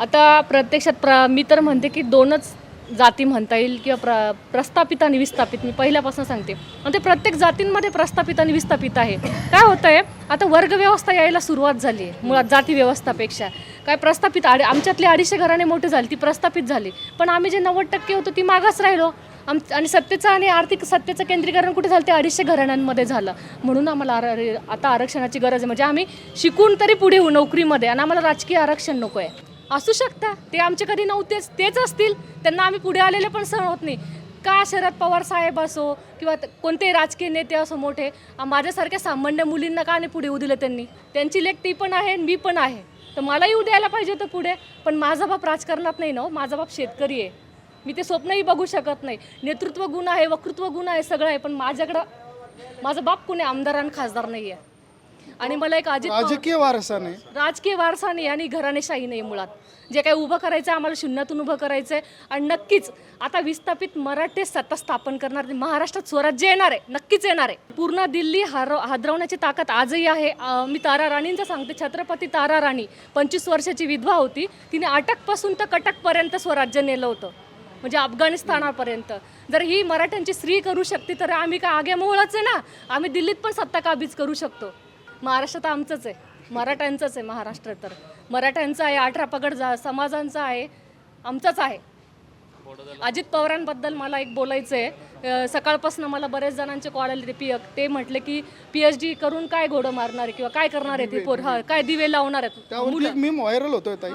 आता प्रत्यक्षात प्र मी तर म्हणते की दोनच जाती म्हणता येईल किंवा प्र प्रस्थापित आणि विस्थापित. मी पहिल्यापासून सांगते. आणि ते प्रत्येक जातींमध्ये प्रस्थापित आणि विस्थापित आहे. काय होतं आहे आता वर्गव्यवस्था यायला सुरुवात झाली आहे मुळात जाती व्यवस्थापेक्षा. काय प्रस्थापित आडे आमच्यातली अडीचशे घराणे मोठी झाले ती प्रस्थापित झाली. पण आम्ही जे नव्वद टक्के होतो ती मागास राहिलो. आम आणि सत्तेचं आणि आर्थिक सत्तेचं केंद्रीकरण कुठे झालं? ते अडीचशे घराण्यांमध्ये झालं. म्हणून आम्हाला आर- आता आरक्षणाची गरज आहे. म्हणजे आम्ही शिकून तरी पुढे येऊ नोकरीमध्ये. आणि आम्हाला राजकीय आरक्षण नको आहे असू शकता. ते आमचे कधी नव्हतेच तेच असतील. त्यांना आम्ही पुढे आलेले पण सहन होत नाही. का शरद पवार साहेब असो किंवा कोणते कोणतेही राजकीय नेते असो मोठे माझ्यासारख्या सामान्य मुलींना का नाही पुढे येऊ दिलं त्यांनी? त्यांची लेख ती पण आहे आणि मी पण आहे. तर मलाही उद्यायला पाहिजे होतं पुढे पण माझा बाप राजकारणात नाही ना हो. माझा बाप शेतकरी आहे. मी ते स्वप्नही बघू शकत नाही. नेतृत्व गुण आहे वक्तृत्व गुण आहे सगळं आहे पण माझ्याकडं माझा बाप कोणी आमदार आणि खासदार नाही आहे आणि मला एक अजित पवार- राजकीय वारसाने राजकीय वारसा नाही आणि घराणेशाही नाही मुळात. जे काही उभं करायचं आहे आम्हाला शून्यातून उभं करायचं आहे. आणि नक्कीच आता विस्थापित मराठी सत्ता स्थापन करणार नाही. महाराष्ट्रात स्वराज्य येणार आहे नक्कीच येणार आहे. पूर्ण दिल्ली हारव हादरवण्याची ताकद आजही आहे. अं, मी तारा राणींचं सांगते. छत्रपती तारा राणी पंचवीस वर्षाची विधवा होती. तिने अटकपासून तर कटकपर्यंत स्वराज्य नेलं होतं. म्हणजे अफगाणिस्तानापर्यंत. जर ही मराठ्यांची स्त्री करू शकते तर आम्ही का आगे मोहळच आहे ना? आम्ही दिल्लीत पण सत्ता काबीज करू शकतो. महाराष्ट्र तर आमचंच आहे. मराठ्यांचंच आहे महाराष्ट्र तर. मराठ्यांचं आहे अठरा पगड जा समाजांचं आहे आमचंच आहे. अजित पवारांबद्दल मला एक बोलायचं आहे सकाळपासून मला बरेच जणांचे कॉल आले ते पी ते म्हटले की पी एच डी करून काय घोडं मारणार आहे किंवा काय करणार आहे ते पोर? हा काय दिवे लावणार आहेत? मीम व्हायरल होतोय ताई.